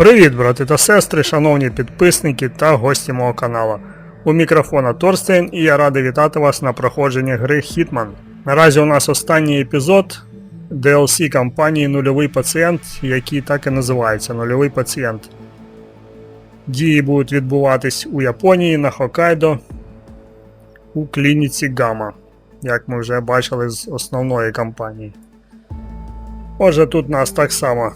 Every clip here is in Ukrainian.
Привіт, брати та сестри, шановні підписники та гості мого каналу. У мікрофона Торстейн і я радий вітати вас на проходженні гри Hitman. Наразі у нас останній епізод DLC кампанії Нульовий пацієнт, який так і називається Нульовий пацієнт. Дії будуть відбуватись у Японії на Хоккайдо у клініці Гама, як ми вже бачили з основної кампанії. Отже, тут нас так само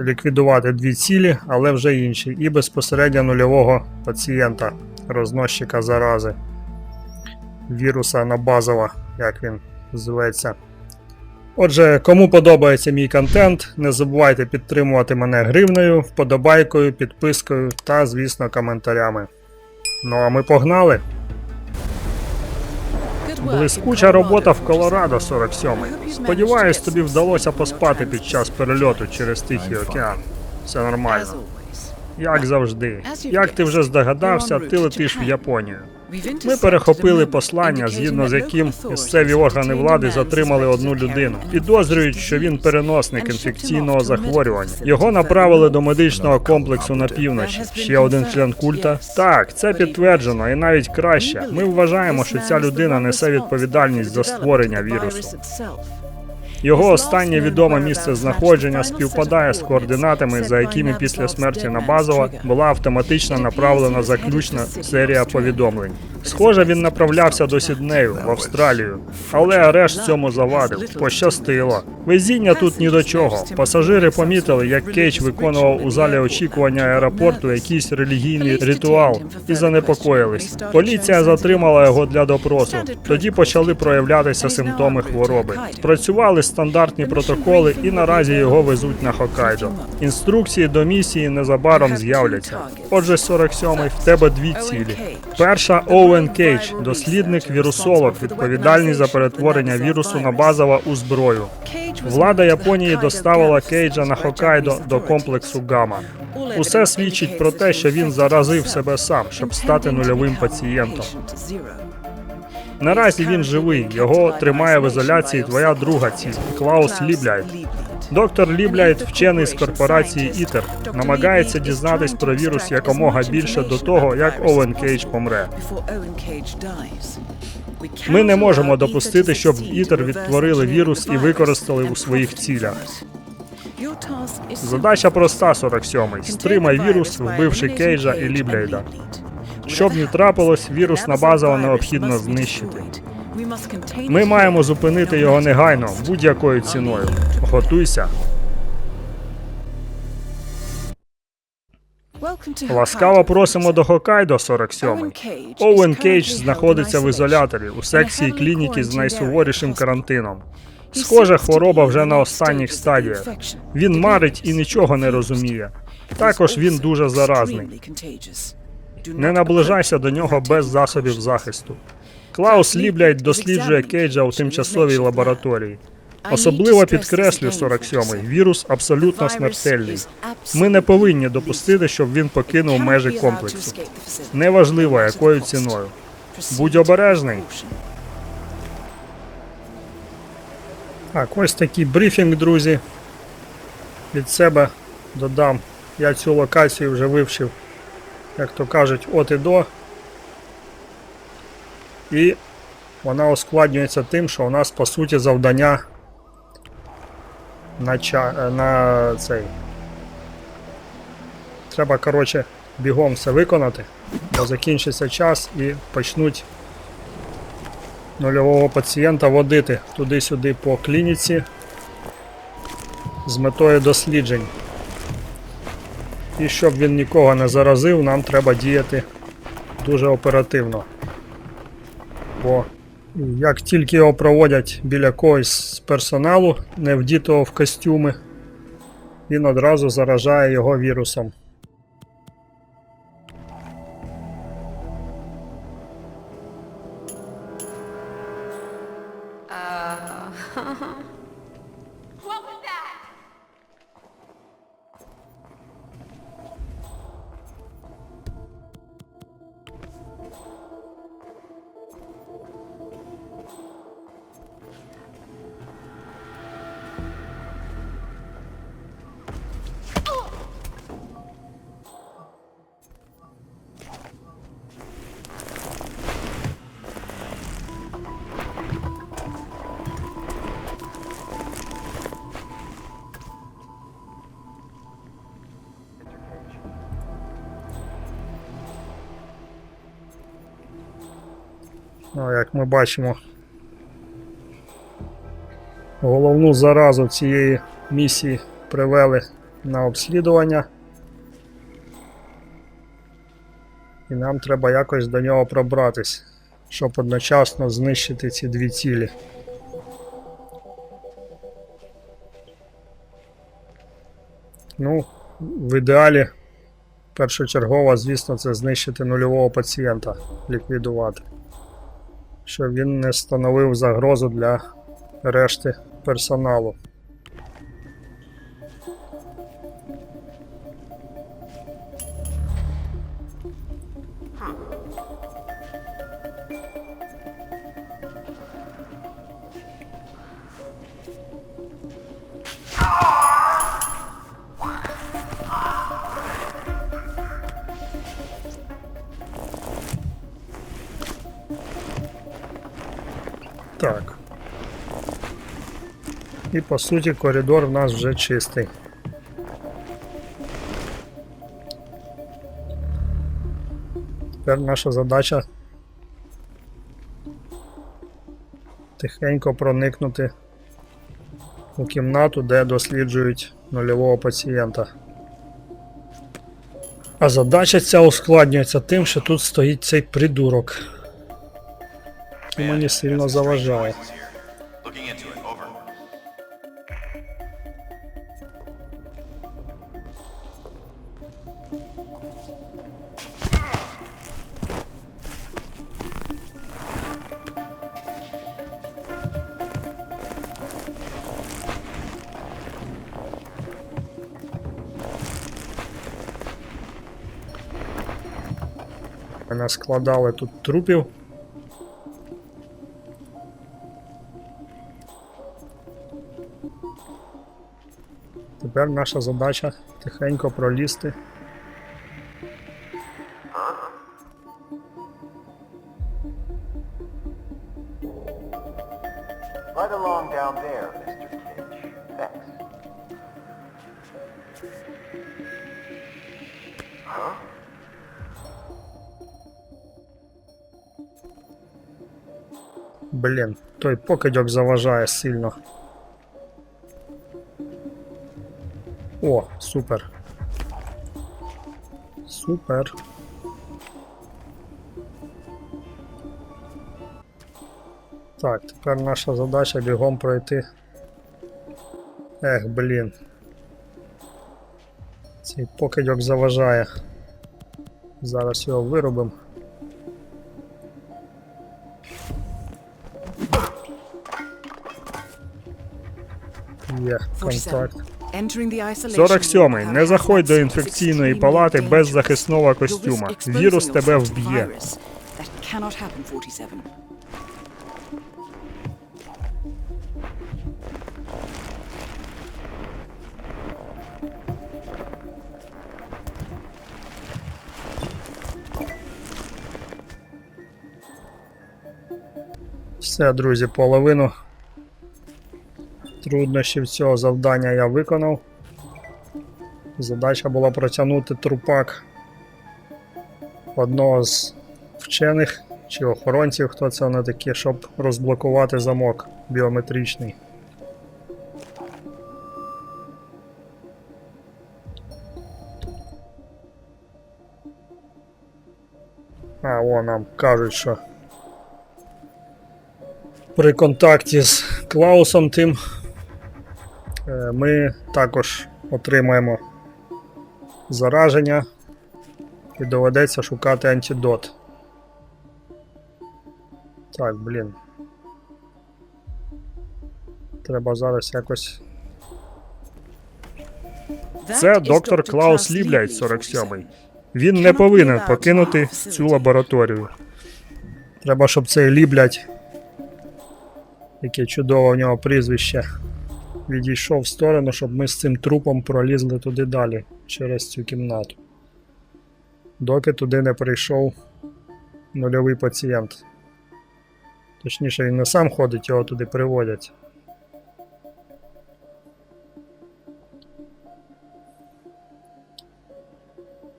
ліквідувати дві цілі, але вже інші, і безпосередньо нульового пацієнта, розносчика зарази віруса Набазова, як він зветься. Отже, кому подобається мій контент, не забувайте підтримувати мене гривнею, вподобайкою, підпискою та, звісно, коментарями. Ну а ми погнали! Блискуча робота в Колорадо 47. Сподіваюсь, тобі вдалося поспати під час перельоту через Тихий океан. Все нормально. Як завжди. Як ти вже здогадався, ти летиш в Японію. Ми перехопили послання, згідно з яким місцеві органи влади затримали одну людину. Підозрюють, що він переносник інфекційного захворювання. Його направили до медичного комплексу на півночі. Ще один член культа. Так, це підтверджено, і навіть краще. Ми вважаємо, що ця людина несе відповідальність за створення вірусу. Його останнє відоме місце знаходження співпадає з координатами, за якими після смерті Набазова була автоматично направлена заключна серія повідомлень. Схоже, він направлявся до Сіднею в Австралію, але арешт цьому завадив. Пощастило. Везіння тут ні до чого. Пасажири помітили, як Кейдж виконував у залі очікування аеропорту якийсь релігійний ритуал і занепокоїлись. Поліція затримала його для допросу. Тоді почали проявлятися симптоми хвороби. Спрацювали стандартні протоколи, і наразі його везуть на Хоккайдо. Інструкції до місії незабаром з'являться. Отже, 47-й, в тебе дві цілі. Перша Оуен Кейдж, дослідник вірусолог, відповідальний за перетворення вірусу на базова у зброю. Влада Японії доставила Кейджа на Хоккайдо до комплексу Гама. Усе свідчить про те, що він заразив себе сам, щоб стати нульовим пацієнтом. Наразі він живий. Його тримає в ізоляції твоя друга ціль Клаус Лібляйт. Доктор Лібляйт, вчений з корпорації ІТЕР, намагається дізнатись про вірус якомога більше до того, як Оуен Кейдж помре. Ми не можемо допустити, щоб ІТЕР відтворили вірус і використали у своїх цілях. Задача проста, 47-й. Стримай вірус, вбивши Кейджа і Лібляйда. Щоб не трапилось, вірус на базово необхідно знищити. Ми маємо зупинити його негайно, будь-якою ціною. Готуйся. Ласкаво просимо до Хоккайдо 47. Оуен Кейдж знаходиться в ізоляторі у секції клініки з найсуворішим карантином. Схоже, хвороба вже на останніх стадіях. Він марить і нічого не розуміє. Також він дуже заразний. Не наближайся до нього без засобів захисту. Клаус Лібляйт досліджує Кейджа у тимчасовій лабораторії. Особливо підкреслю 47-й, вірус абсолютно смертельний. Ми не повинні допустити, щоб він покинув межі комплексу. Неважливо, якою ціною. Будь обережний. Так, ось такий брифінг, друзі. Від себе додам. Я цю локацію вже вивчив, як то кажуть, от і до. І вона ускладнюється тим, що у нас по суті завдання на, ча... е, на цей. Треба, коротше, бігом все виконати, бо закінчиться час і почнуть нульового пацієнта водити туди-сюди по клініці з метою досліджень. І щоб він нікого не заразив, нам треба діяти дуже оперативно. Бо як тільки його проводять біля когось з персоналу, не вдітого в костюми, він одразу заражає його вірусом. Як ми бачимо, головну заразу цієї місії привели на обслідування. І нам треба якось до нього пробратись, щоб одночасно знищити ці дві цілі. Ну, в ідеалі першочергово, звісно, це знищити нульового пацієнта, ліквідувати. Щоб він не становив загрозу для решти персоналу. І по суті коридор в нас вже чистий. Тепер наша задача тихенько проникнути у кімнату, де досліджують нульового пацієнта. А задача ця ускладнюється тим, що тут стоїть цей придурок. І мені сильно заважає. Складали тут трупів. Тепер наша задача тихенько пролізти. Right along down there, Блін, той покидьок заважає сильно. О, супер. Супер. Так, тепер наша задача бігом пройти. Ех, блін. Цей покидьок заважає. Зараз його виробимо. Є, контакт. 47. Не заходь до інфекційної палати без захисного костюма. Вірус тебе вб'є. Все, друзі, половину труднощів цього завдання я виконав. Задача була протягнути трупак одного з вчених чи охоронців, хто це вони такі, щоб розблокувати замок біометричний. А, о, нам кажуть, що при контакті з Клаусом тим ми також отримаємо зараження і доведеться шукати антидот. Так, блін. Треба зараз якось. Це доктор Клаус Ліблять, 47-й. Він не повинен покинути цю лабораторію. Треба, щоб цей ліблять, яке чудове в нього прізвище, відійшов в сторону, щоб ми з цим трупом пролізли туди далі, через цю кімнату. Доки туди не прийшов нульовий пацієнт. Точніше, він не сам ходить, його туди приводять.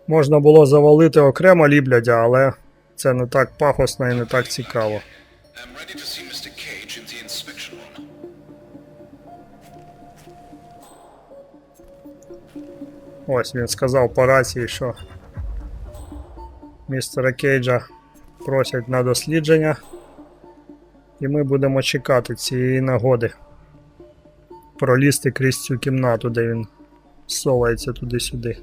Можна було завалити окремо ліблядя, але це не так пафосно і не так цікаво. I'm ready to see Mr. Cage in the inspection room. Ось він сказав по рації, що містера Кейджа просять на дослідження. І ми будемо чекати цієї нагоди. Пролізти крізь цю кімнату, де він совається туди-сюди.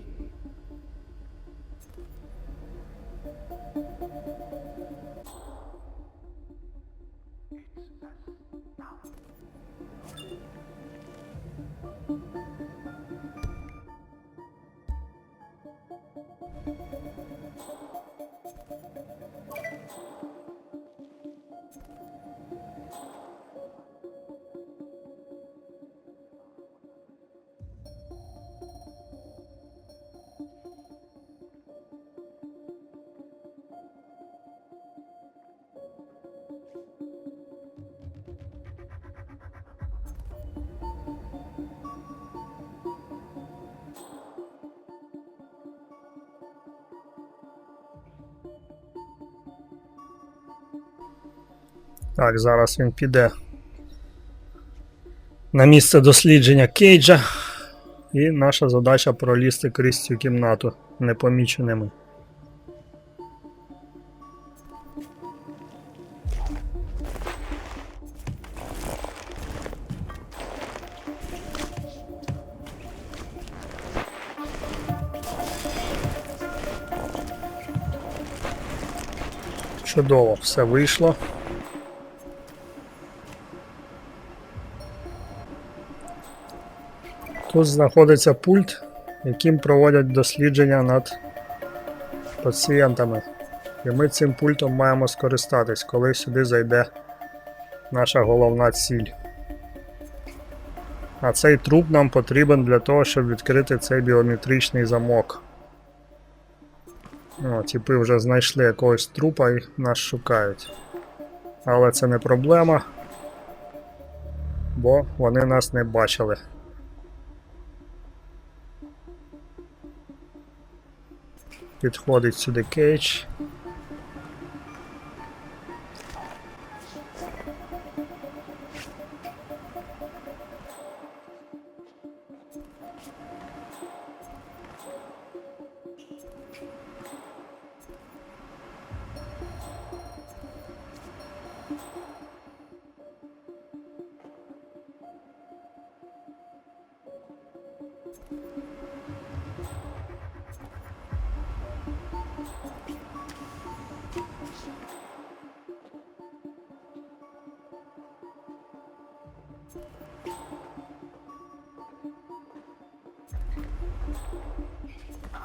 Так, зараз він піде на місце дослідження Кейджа. І наша задача пролізти крізь цю кімнату непоміченими. Чудово, все вийшло. Тут знаходиться пульт, яким проводять дослідження над пацієнтами. І ми цим пультом маємо скористатись, коли сюди зайде наша головна ціль. А цей труп нам потрібен для того, щоб відкрити цей біометричний замок. О, типи вже знайшли якогось трупа і нас шукають. Але це не проблема, бо вони нас не бачили. Підходить сюди Кейдж.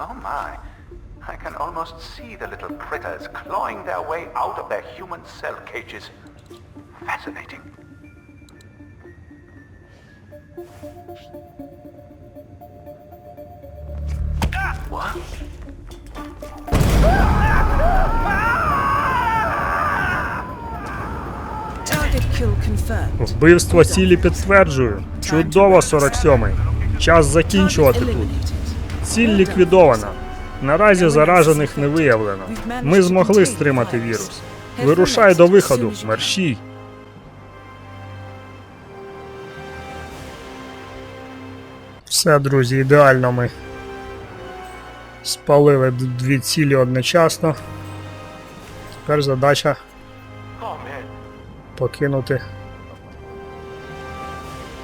Oh my. I can almost see the little critters clawing their way out of their human cell cages. Fascinating. What? Target kill confirmed. Вбивство цілі підтверджую. Чудово, 47-й. Час закінчувати Target тут. Ціль ліквідована. Наразі заражених не виявлено. Ми змогли стримати вірус. Вирушай до виходу, мерщій. Все, друзі, ідеально ми спалили дві цілі одночасно. Тепер задача покинути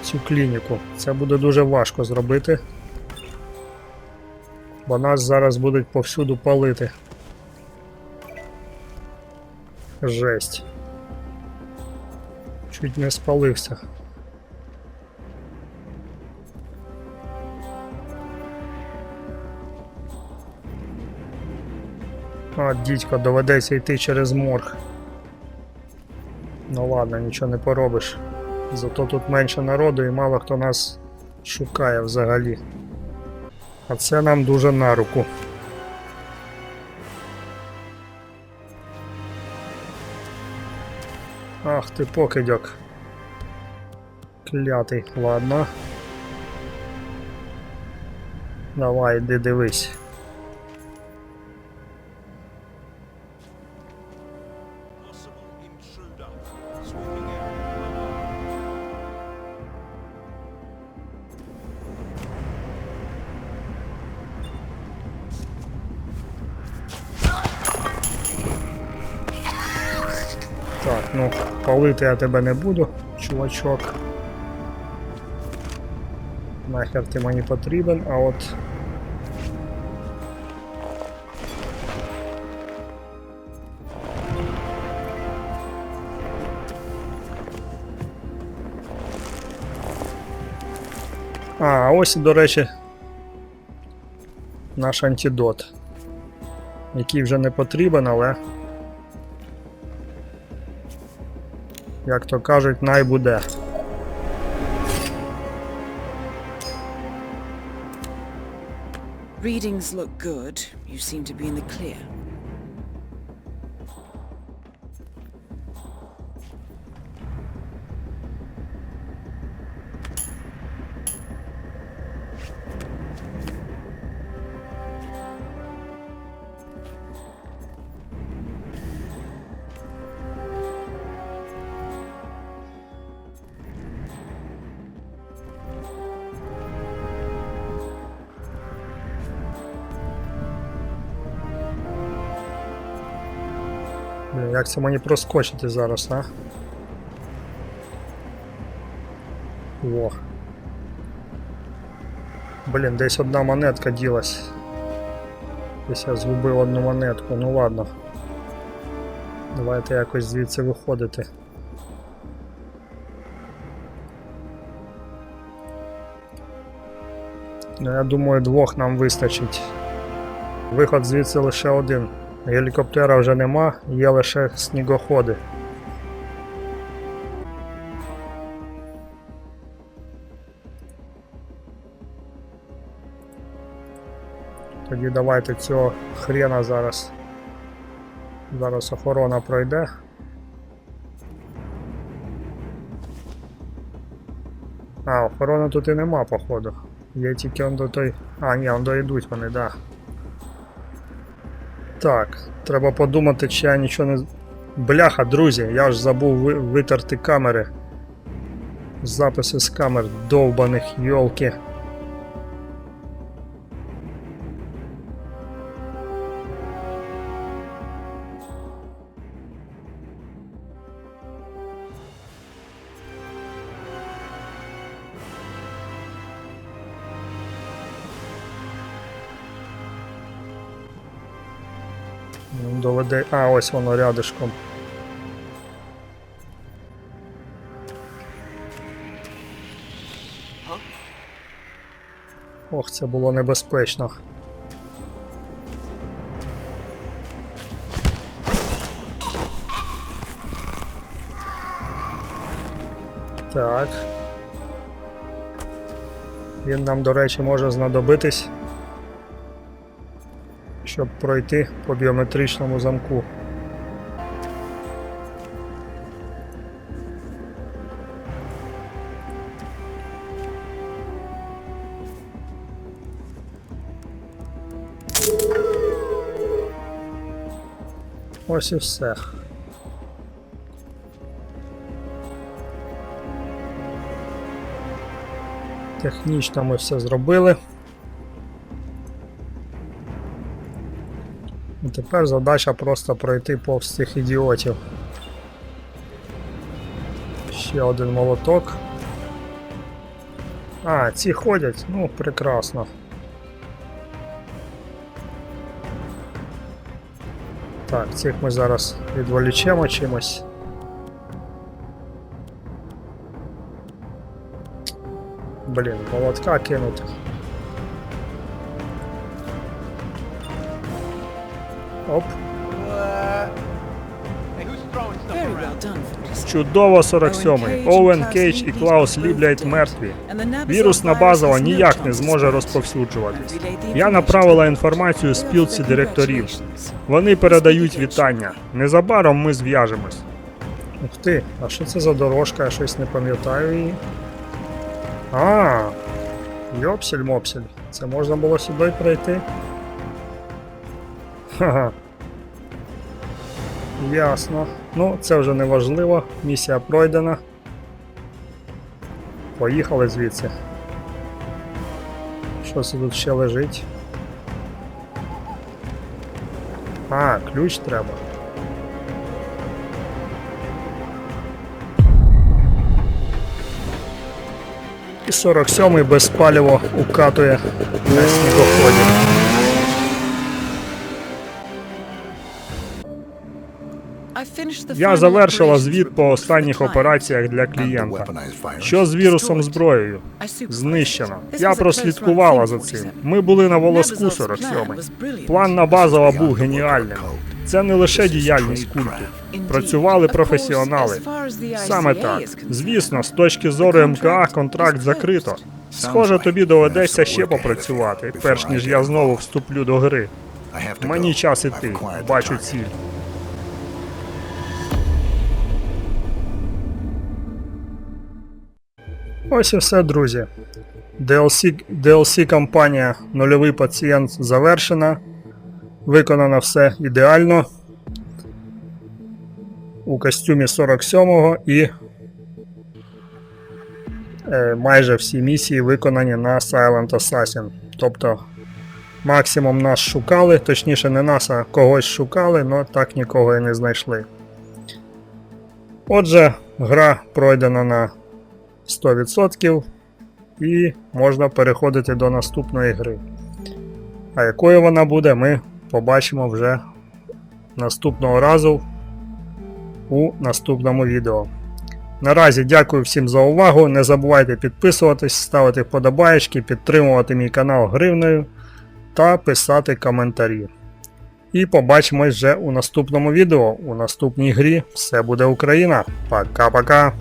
цю клініку. Це буде дуже важко зробити. Бо нас зараз будуть повсюду палити. Жесть. Чуть не спалився. А, дідько, доведеться йти через морг. Ну ладно, нічого не поробиш. Зато тут менше народу і мало хто нас шукає взагалі. А це нам дуже на руку. Ах ти покидьок. Клятий, ладно. Давай, іди дивись. Ну, палити я тебе не буду, чувачок. Нахер ти мені потрібен, а от. А, ось, до речі, наш антидот. Який вже не потрібен, але. Як то кажуть, най буде. Readings look good. You seem to be in the clear. Як це мені проскочити зараз, а? Во. Блін, десь одна монетка ділась. Десь я згубив одну монетку, ну ладно. Давайте якось звідси виходити. Ну, я думаю, двох нам вистачить. Виход звідси лише один. Гелікоптера вже нема, є лише снігоходи. Тоді давайте цього хрена зараз. Зараз охорона пройде. А, охорони тут і нема, походу. Є тільки он до той. А, ні, он доїдуть вони, да. Так, треба подумати, чи я нічого не. Бляха, друзі, я ж забув витерти камери. Записи з камер довбаних йолки. Доведе. А, ось воно рядишком. Ох, це було небезпечно. Так. Він нам, до речі, може знадобитись щоб пройти по біометричному замку. Ось і все. Технічно ми все зробили. тепер задача просто пройти повз цих ідіотів. Ще один молоток. А, ці ходять? Ну, прекрасно. Так, цих ми зараз відволічемо чимось. Блін, молотка кинути. Оп. Very well done, 47. Чудово 47-й. Оуен Кейдж і Клаус Ліблять мертві. Вірусна базова ніяк не зможе розповсюджуватись. Я направила інформацію спілці директорів. Вони передають вітання. Незабаром ми зв'яжемось. Ух ти, а що це за дорожка? Я щось не пам'ятаю її. А, йопсель-мопсель. Це можна було сюди пройти? Ха-ха. Ясно. Ну, це вже не важливо. Місія пройдена. Поїхали звідси. Щось тут ще лежить. А, ключ треба. І 47-й безпаліво укатує на снігоході. Я завершила звіт по останніх операціях для клієнта. Що з вірусом зброєю? Знищено. Я прослідкувала за цим. Ми були на волоску 47-й. План на базова був геніальним. Це не лише діяльність культу. Працювали професіонали. Саме так. Звісно, з точки зору МКА контракт закрито. Схоже, тобі доведеться ще попрацювати, перш ніж я знову вступлю до гри. Мені час іти. Бачу ціль. Ось і все, друзі. DLC, кампанія Нульовий пацієнт завершена. Виконано все ідеально. У костюмі 47-го і е, майже всі місії виконані на Silent Assassin. Тобто максимум нас шукали, точніше не нас, а когось шукали, але так нікого і не знайшли. Отже, гра пройдена на 100% і можна переходити до наступної гри. А якою вона буде, ми побачимо вже наступного разу у наступному відео. Наразі дякую всім за увагу. Не забувайте підписуватись, ставити вподобаєчки, підтримувати мій канал гривнею та писати коментарі. І побачимось вже у наступному відео. У наступній грі. Все буде Україна. Пока-пока!